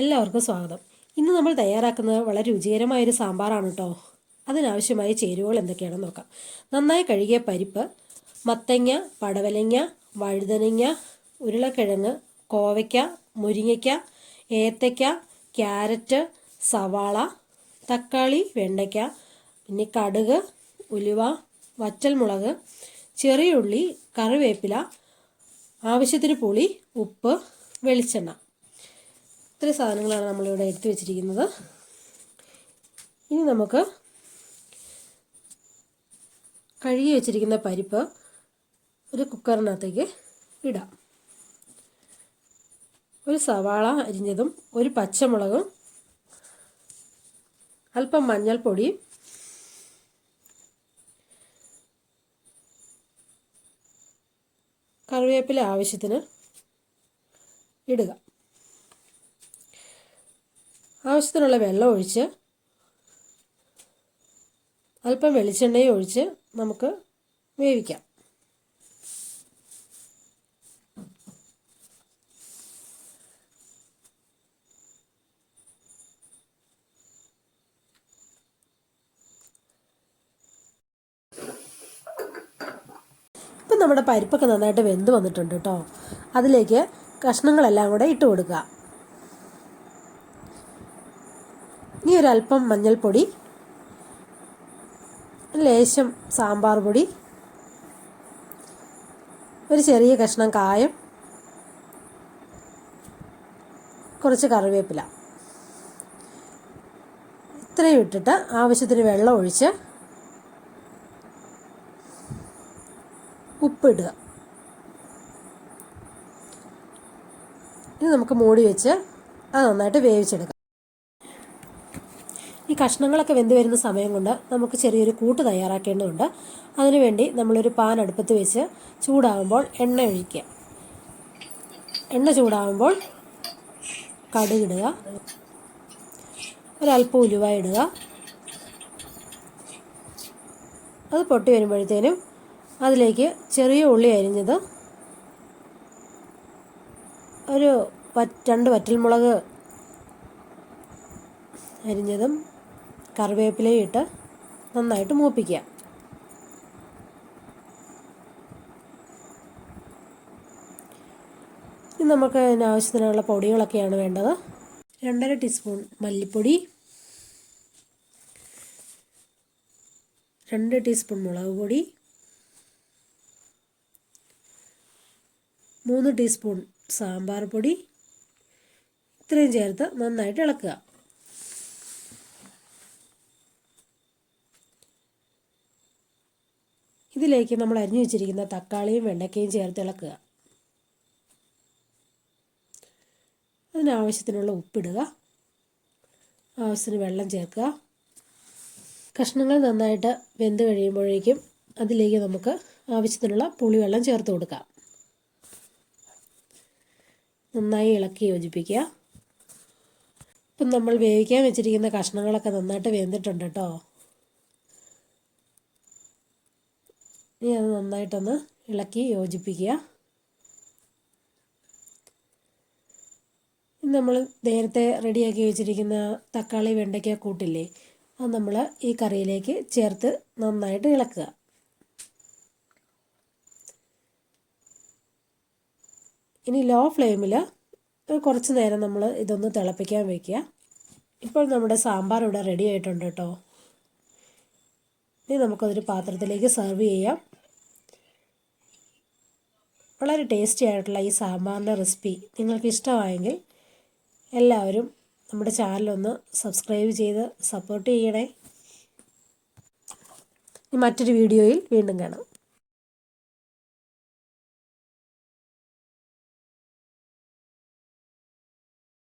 എല്ലാവർക്കും സ്വാഗതം. ഇന്ന് നമ്മൾ തയ്യാറാക്കുന്നത് വളരെ രുചികരമായൊരു സാമ്പാറാണ് കേട്ടോ അതിനാവശ്യമായ ചേരുവകൾ എന്തൊക്കെയാണെന്ന് നോക്കാം. നന്നായി കഴുകിയ പരിപ്പ് മത്തങ്ങ പടവലങ്ങ വഴുതനങ്ങ ഉരുളക്കിഴങ്ങ് കോവയ്ക്ക മുരിങ്ങയ്ക്ക ഏത്തയ്ക്ക ക്യാരറ്റ് സവാള തക്കാളി വെണ്ടയ്ക്ക പിന്നെ കടുക് ഉലുവ വറ്റൽമുളക് ചെറിയുള്ളി കറിവേപ്പില ആവശ്യത്തിന് പുളി ഉപ്പ് വെളിച്ചെണ്ണ. ഇത്രയും സാധനങ്ങളാണ് നമ്മളിവിടെ എടുത്തു വെച്ചിരിക്കുന്നത്. ഇനി നമുക്ക് കഴുകി വെച്ചിരിക്കുന്ന പരിപ്പ് ഒരു കുക്കറിനകത്തേക്ക് ഇടാം. ഒരു സവാള അരിഞ്ഞതും ഒരു പച്ചമുളകും അല്പം മഞ്ഞൾപ്പൊടിയും കറിവേപ്പില ആവശ്യത്തിന് ഇടുക. ആവശ്യത്തിനുള്ള വെള്ളം ഒഴിച്ച് അല്പം വെളിച്ചെണ്ണയും ഒഴിച്ച് നമുക്ക് വേവിക്കാം. നമ്മുടെ പരിപ്പൊക്കെ നന്നായിട്ട് വെന്ത് വന്നിട്ടുണ്ട് കേട്ടോ. അതിലേക്ക് കഷ്ണങ്ങളെല്ലാം കൂടെ ഇട്ട് കൊടുക്കുക. ഇനി ഒരല്പം മഞ്ഞൾപ്പൊടി ലേശം സാമ്പാർ പൊടി ഒരു ചെറിയ കഷ്ണം കായം കുറച്ച് കറിവേപ്പില. ഇത്രയും ഇട്ടിട്ട് ആവശ്യത്തിന് വെള്ളം ഒഴിച്ച് ഉപ്പിടുക. ഇത് നമുക്ക് മൂടി വെച്ച് അത് നന്നായിട്ട് വേവിച്ചെടുക്കാം. കഷ്ണങ്ങളൊക്കെ വെന്ത് വരുന്ന സമയം കൊണ്ട് നമുക്ക് ചെറിയൊരു കൂട്ട് തയ്യാറാക്കേണ്ടതുണ്ട്. അതിനുവേണ്ടി നമ്മളൊരു പാൻ അടുപ്പത്ത് വെച്ച് ചൂടാകുമ്പോൾ എണ്ണ ഒഴിക്കുക. എണ്ണ ചൂടാകുമ്പോൾ കടുകിടുക ഒരല്പം ഉലുവ ഇടുക. അത് പൊട്ടി വരുമ്പോഴത്തേനും അതിലേക്ക് ചെറിയ ഉള്ളി അരിഞ്ഞത് ഒരു രണ്ട് വറ്റൽമുളക് അരിഞ്ഞതും കറിവേപ്പിലയും ഇട്ട് നന്നായിട്ട് മൂപ്പിക്കുക. ഇനി നമുക്ക് അതിന് ആവശ്യത്തിനുള്ള പൊടികളൊക്കെയാണ് വേണ്ടത്. രണ്ടര ടീസ്പൂൺ മല്ലിപ്പൊടി. രണ്ട് ടീസ്പൂൺ മുളക് പൊടി. മൂന്ന് ടീസ്പൂൺ സാമ്പാർ പൊടി. ഇത്രയും ചേർത്ത് നന്നായിട്ട് ഇളക്കുക. ഇതിലേക്ക് നമ്മൾ അരിഞ്ഞു വെച്ചിരിക്കുന്ന തക്കാളിയും വെണ്ടയ്ക്കയും ചേർത്ത് ഇളക്കുക. അതിനാവശ്യത്തിനുള്ള ഉപ്പിടുക. ആവശ്യത്തിന് വെള്ളം ചേർക്കുക. കഷ്ണങ്ങൾ നന്നായിട്ട് വെന്ത് കഴിയുമ്പോഴേക്കും അതിലേക്ക് നമുക്ക് ആവശ്യത്തിനുള്ള പുളിവെള്ളം ചേർത്ത് കൊടുക്കാം. നന്നായി ഇളക്കി യോജിപ്പിക്കുക. ഇപ്പം നമ്മൾ വേവിക്കാൻ വെച്ചിരിക്കുന്ന കഷ്ണങ്ങളൊക്കെ നന്നായിട്ട് വെന്തിട്ടുണ്ട് കേട്ടോ ഇനി അത് നന്നായിട്ടൊന്ന് ഇളക്കി യോജിപ്പിക്കുക. നമ്മൾ നേരത്തെ റെഡിയാക്കി വെച്ചിരിക്കുന്ന തക്കാളി വെണ്ടയ്ക്ക കൂട്ടില്ലേ അത് നമ്മൾ ഈ കറിയിലേക്ക് ചേർത്ത് നന്നായിട്ട് ഇളക്കുക. ഇനി ലോ ഫ്ലെയിമിൽ കുറച്ച് നേരം നമ്മൾ ഇതൊന്ന് തിളപ്പിക്കാൻ വയ്ക്കുക ഇപ്പോൾ നമ്മുടെ സാമ്പാർ ഇവിടെ റെഡി ആയിട്ടുണ്ട് കേട്ടോ. ഇനി നമുക്കതൊരു പാത്രത്തിലേക്ക് സെർവ് ചെയ്യാം. വളരെ ടേസ്റ്റി ആയിട്ടുള്ള ഈ സാമ്പാറിന്റെ റെസിപ്പി നിങ്ങൾക്ക് ഇഷ്ടമായെങ്കിൽ എല്ലാവരും നമ്മുടെ ചാനലൊന്ന് സബ്സ്ക്രൈബ് ചെയ്ത് സപ്പോർട്ട് ചെയ്യണേ. മറ്റൊരു വീഡിയോയിൽ വീണ്ടും കാണാം.